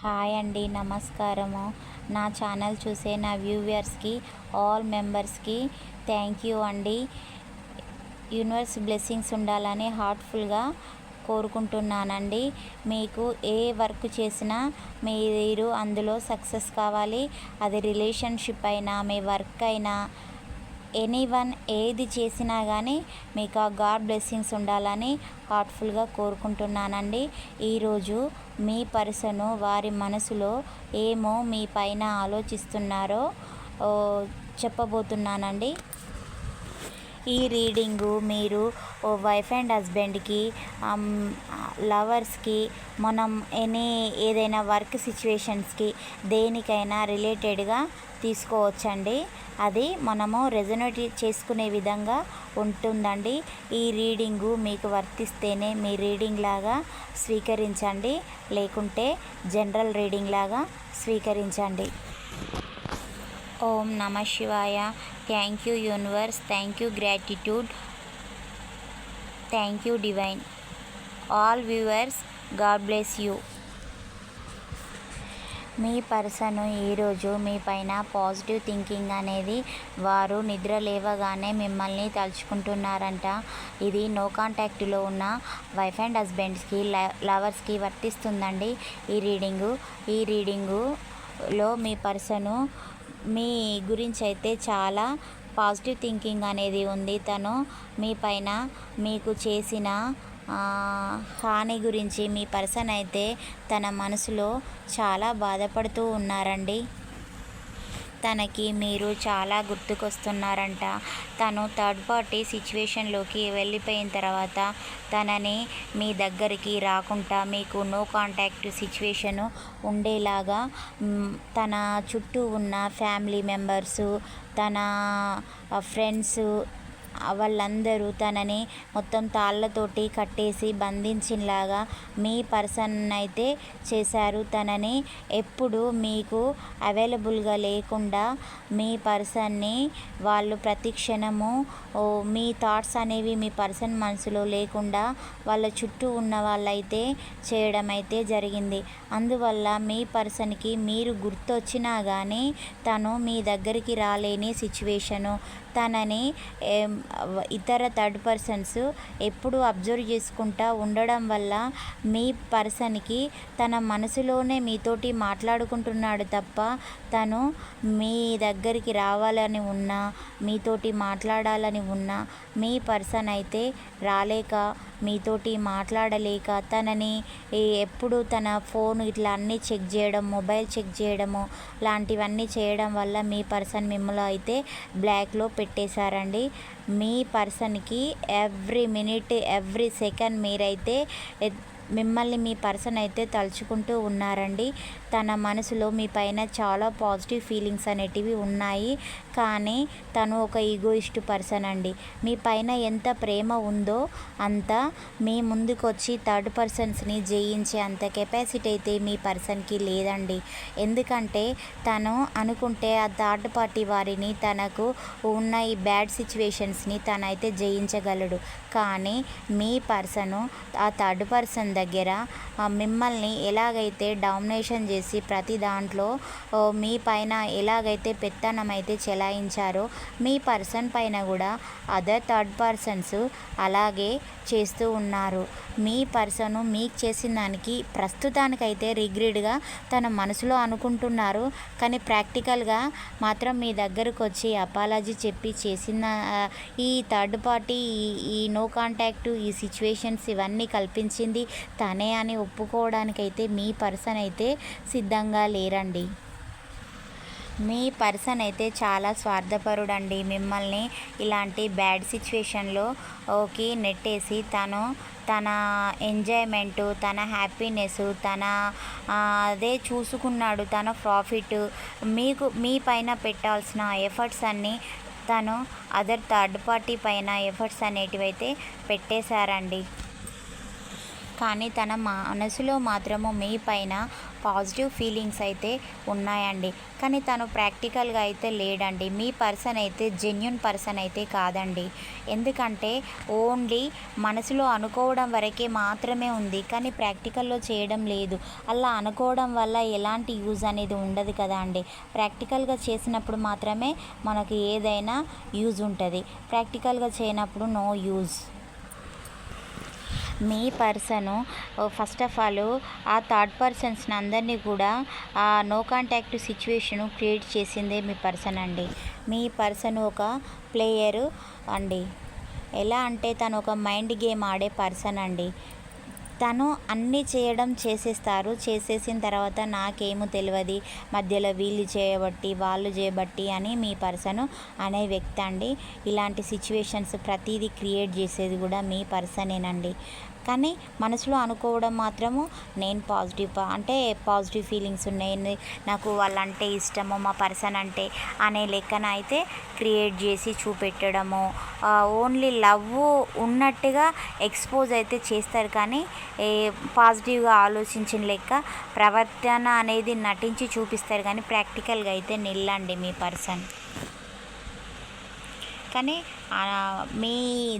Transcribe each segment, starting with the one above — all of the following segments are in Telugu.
హాయ్ అండి నమస్కారము. నా ఛానల్ చూసే నా వ్యూవర్స్కి ఆల్ మెంబర్స్కి థ్యాంక్ యూ అండి. యూనివర్స్ బ్లెస్సింగ్స్ ఉండాలని హార్ట్ఫుల్గా కోరుకుంటున్నానండి. మీకు ఏ వర్క్ చేసినా మీరు అందులో సక్సెస్ కావాలి. అది రిలేషన్షిప్ అయినా మీ వర్క్ అయినా ఎనీ వన్ ఏది చేసినా కానీ మీకు ఆ గాడ్ బ్లెస్సింగ్స్ ఉండాలని హార్ట్ఫుల్గా కోరుకుంటున్నానండి. ఈరోజు మీ పర్సను వారి మనసులో ఏమో మీ పైన ఆలోచిస్తున్నారో చెప్పబోతున్నానండి. ఈ రీడింగు మీరు ఓ వైఫ్ అండ్ హస్బెండ్కి లవర్స్కి మనం ఎనీ ఏదైనా వర్క్ సిచ్యువేషన్స్కి దేనికైనా రిలేటెడ్గా తీసుకోవచ్చండి. అది మనము రెజనేట్ చేసుకునే విధంగా ఉంటుందండి. ఈ రీడింగు మీకు వర్తిస్తేనే మీ రీడింగ్ లాగా స్వీకరించండి. లేకుంటే జనరల్ రీడింగ్ లాగా స్వీకరించండి. ఓం నమ శివాయ. Thank you universe thank you gratitude thank you divine all viewers God bless you me person ఈరోజు మీ పైన పాజిటివ్ థింకింగ్ అనేది వారు నిద్ర లేవగానే మిమ్మల్ని తలుచుకుంటున్నారంట. ఇది నో కాంటాక్ట్లో ఉన్న వైఫ్ అండ్ హస్బెండ్స్కి లవర్స్కి వర్తిస్తుందండి. ఈ రీడింగు ఈ రీడింగులో మీ పర్సను మీ గురించి అయితే చాలా పాజిటివ్ థింకింగ్ అనేది ఉంది. తను మీ పైన మీకు చేసిన హాని గురించి మీ పర్సన్ అయితే తన మనసులో చాలా బాధపడుతూ ఉన్నారండి. తనకి మీరు చాలా గుర్తుకొస్తున్నారంట. తను థర్డ్ పార్టీ సిచ్యువేషన్లోకి వెళ్ళిపోయిన తర్వాత తనని మీ దగ్గరికి రాకుండా మీకు నో కాంటాక్ట్ సిచ్యువేషను ఉండేలాగా తన చుట్టూ ఉన్న ఫ్యామిలీ మెంబర్సు తన ఫ్రెండ్స్ వాళ్ళందరూ తనని మొత్తం తాళ్ళతోటి కట్టేసి బంధించినలాగా మీ పర్సన్ అయితే చేశారు. తనని ఎప్పుడు మీకు అవైలబుల్గా లేకుండా మీ పర్సన్ని వాళ్ళు ప్రతిక్షణము ఓ, మీ థాట్స్ అనేవి మీ పర్సన్ మనసులో లేకుండా వాళ్ళ చుట్టూ ఉన్న వాళ్ళైతే చేయడం అయితే జరిగింది. అందువల్ల మీ పర్సన్కి మీరు గుర్తొచ్చినా కానీ తను మీ దగ్గరికి రాలేని సిచ్యువేషను తనని ఏం, ఇతర థర్డ్ పర్సన్స్ ఎప్పుడు అబ్జర్వ్ చేసుకుంటా ఉండడం వల్ల మీ పర్సన్కి తన మనసులోనే మీతోటి మాట్లాడుకుంటున్నాడు తప్ప తను మీ దగ్గరికి రావాలని ఉన్నా మీతోటి మాట్లాడాలని ఉన్నా మీ పర్సన్ అయితే రాలేక మీతోటి మాట్లాడలేక తనని ఎప్పుడు తన ఫోన్ ఇట్లా అన్నీ చెక్ చేయడం మొబైల్ చెక్ చేయడము లాంటివన్నీ చేయడం వల్ల మీ పర్సన్ మిమ్మల్ని అయితే బ్లాక్లో పెట్టేశారండి. మీ పర్సన్కి ఎవ్రీ మినిట్ ఎవ్రీ సెకండ్ మీరైతే మిమ్మల్ని మీ పర్సన్ అయితే తలుచుకుంటూ ఉన్నారండి. తన మనసులో మీ పైన చాలా పాజిటివ్ ఫీలింగ్స్ అనేటివి ఉన్నాయి. కానీ తను ఒక ఈగోయిస్ట్ పర్సన్ అండి. మీ పైన ఎంత ప్రేమ ఉందో అంత మీ ముందుకొచ్చి థర్డ్ పర్సన్స్ని జయించే అంత కెపాసిటీ అయితే మీ పర్సన్కి లేదండి. ఎందుకంటే తను అనుకుంటే ఆ థర్డ్ పార్టీ వారిని తనకు ఉన్న ఈ బ్యాడ్ సిచ్యువేషన్స్ని తనైతే జయించగలడు. కానీ మీ పర్సను ఆ థర్డ్ పర్సన్ దగ్గర మిమ్మల్ని ఎలాగైతే డామినేషన్ చేసి ప్రతి దాంట్లో మీ పైన ఎలాగైతే పెత్తనం అయితే కేటాయించారో మీ పర్సన్ పైన కూడా అదర్ థర్డ్ పర్సన్స్ అలాగే చేస్తూ ఉన్నారు. మీ పర్సను మీకు చేసిన దానికి ప్రస్తుతానికైతే రిగ్రెడ్గా తన మనసులో అనుకుంటున్నారు. కానీ ప్రాక్టికల్గా మాత్రం మీ దగ్గరకు వచ్చి అపాలజీ చెప్పి చేసిన ఈ థర్డ్ పార్టీ ఈ ఈ నో కాంటాక్ట్ ఈ సిచ్యువేషన్స్ ఇవన్నీ కల్పించింది తనే అని ఒప్పుకోవడానికైతే మీ పర్సన్ అయితే సిద్ధంగా లేరండి. మీ పర్సన్ అయితే చాలా స్వార్థపరుడండి. మిమ్మల్ని ఇలాంటి బ్యాడ్ సిచ్యువేషన్లో ఓకి నెట్టేసి తను తన ఎంజాయ్మెంటు తన హ్యాపీనెస్ తన అదే చూసుకున్నాడు తన ప్రాఫిట్ మీకు మీ పైన పెట్టాల్సిన ఎఫర్ట్స్ అన్నీ తను అదర్ థర్డ్ పార్టీ పైన ఎఫర్ట్స్ అనేటివి అయితే పెట్టేశారండి. కానీ తన మనసులో మాత్రము మీ పైన పాజిటివ్ ఫీలింగ్స్ అయితే ఉన్నాయండి. కానీ తను ప్రాక్టికల్గా అయితే లేడండి. మీ పర్సన్ అయితే జెన్యున్ పర్సన్ అయితే కాదండి. ఎందుకంటే ఓన్లీ మనసులో అనుకోవడం వరకే మాత్రమే ఉంది. కానీ ప్రాక్టికల్లో చేయడం లేదు. అలా అనుకోవడం వల్ల ఎలాంటి యూజ్ అనేది ఉండదు కదా అండి. ప్రాక్టికల్గా చేసినప్పుడు మాత్రమే మనకి ఏదైనా యూజ్ ఉంటుంది. ప్రాక్టికల్గా చేయనప్పుడు నో యూజ్. మీ పర్సను ఫస్ట్ ఆఫ్ ఆల్ ఆ థర్డ్ పర్సన్స్ని అందరినీ కూడా ఆ నో కాంటాక్ట్ సిచ్యువేషను క్రియేట్ చేసిందే మీ పర్సన్ అండి. మీ పర్సన్ ఒక ప్లేయరు అండి. ఎలా అంటే తను ఒక మైండ్ గేమ్ ఆడే పర్సన్ అండి. తను అన్నీ చేయడం చేసేస్తారు. చేసేసిన తర్వాత నాకేమో తెలియదు మధ్యలో వీళ్ళు చేయబట్టి వాళ్ళు చేయబట్టి అని మీ పర్సన్ అనే వ్యక్తి అండి ఇలాంటి సిచ్యువేషన్స్ ప్రతిదీ క్రియేట్ చేసేది కూడా మీ పర్సనేనండి. కానీ మనసులో అనుకోవడం మాత్రము నేను పాజిటివ్ అంటే పాజిటివ్ ఫీలింగ్స్ ఉన్నాయి. నాకు వాళ్ళంటే ఇష్టము మా పర్సన్ అంటే అనే లెక్కన అయితే క్రియేట్ చేసి చూపెట్టడము ఓన్లీ లవ్ ఉన్నట్టుగా ఎక్స్పోజ్ అయితే చేస్తారు. కానీ ఏ పాజిటివ్గా ఆలోచించిన లెక్క ప్రవర్తన అనేది నటించి చూపిస్తారు. కానీ ప్రాక్టికల్గా అయితే నిల్లండి మీ పర్సన్ కానీ మీ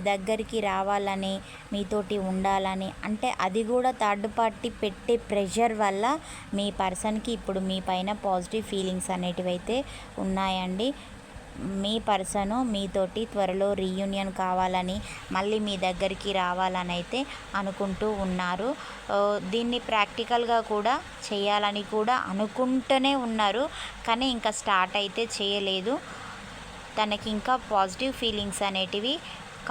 దగ్గరికి రావాలని మీతోటి ఉండాలని అంటే అది కూడా థర్డ్ పార్టీ పెట్టే ప్రెషర్ వల్ల మీ పర్సన్కి ఇప్పుడు మీ పైన పాజిటివ్ ఫీలింగ్స్ అనేటివి అయితే ఉన్నాయండి. మీ పర్సను మీతోటి త్వరలో రీయూనియన్ కావాలని మళ్ళీ మీ దగ్గరికి రావాలని అయితే అనుకుంటూ ఉన్నారు. దీన్ని ప్రాక్టికల్గా కూడా చేయాలని కూడా అనుకుంటూనే ఉన్నారు. కానీ ఇంకా స్టార్ట్ అయితే చేయలేదు. తనకి ఇంకా పాజిటివ్ ఫీలింగ్స్ అనేటివి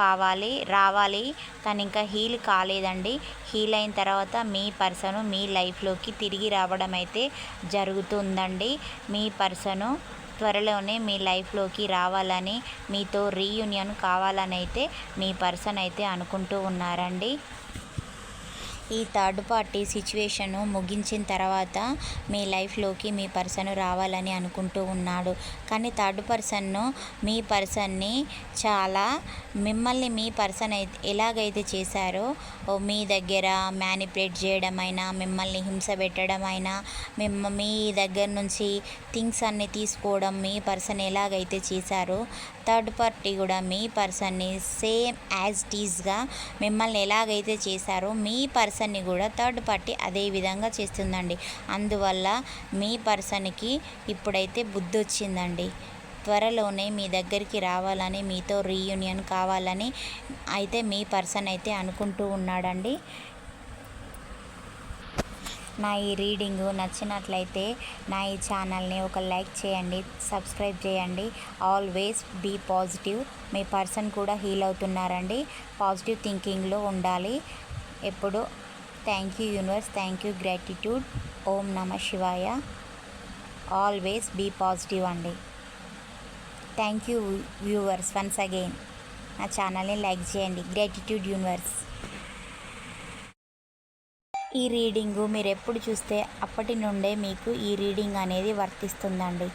కావాలి రావాలి. తను ఇంకా హీల్ కాలేదండి. హీల్ అయిన తర్వాత మీ పర్సను మీ లైఫ్లోకి తిరిగి రావడం అయితే జరుగుతుందండి. మీ పర్సను త్వరలోనే మీ లైఫ్లోకి రావాలని మీతో రీయూనియన్ కావాలని అయితే మీ పర్సన్ అయితే అనుకుంటూ ఉన్నారండి. ఈ థర్డ్ పార్టీ సిచ్యువేషను ముగించిన తర్వాత మీ లైఫ్లోకి మీ పర్సన్ రావాలని అనుకుంటూ ఉన్నాడు. కానీ థర్డ్ పర్సన్ను మీ పర్సన్ని చాలా మిమ్మల్ని మీ పర్సన్ అయితే ఎలాగైతే చేశారో ఓ మీ దగ్గర మ్యానిపులేట్ చేయడమైనా మిమ్మల్ని హింస పెట్టడమైనా మిమ్మ మీ దగ్గర నుంచి థింగ్స్ అన్ని తీసుకోవడం మీ పర్సన్ ఎలాగైతే చేశారో థర్డ్ పార్టీ కూడా మీ పర్సన్ని సేమ్ యాజ్ టీజ్గా మిమ్మల్ని ఎలాగైతే చేశారో మీ పర్సన్ పర్సన్ని కూడా థర్డ్ పార్టీ అదే విధంగా చేస్తుందండి. అందువల్ల మీ పర్సన్కి ఇప్పుడైతే బుద్ధి వచ్చిందండి త్వరలోనే మీ దగ్గరికి రావాలని మీతో రీయూనియన్ కావాలని అయితే మీ పర్సన్ అయితే అనుకుంటూ ఉన్నాడండి. నా ఈ రీడింగ్ నచ్చినట్లయితే నా ఈ ఛానల్ని ఒక లైక్ చేయండి సబ్స్క్రైబ్ చేయండి. Always be positive. Me person కూడా హీల్ అవుతున్నారండి. పాజిటివ్ థింకింగ్లో ఉండాలి. ఎప్పుడు thank you universe thank you gratitude. ఓం నమ శివాయ. ఆల్వేస్ బీ పాజిటివ్ అండి. Thank you viewers once again. నా ఛానల్ని లైక్ చేయండి. Gratitude universe. ఈ రీడింగు మీరు ఎప్పుడు చూస్తే అప్పటి నుండే మీకు ఈ రీడింగ్ అనేది వర్తిస్తుందండి.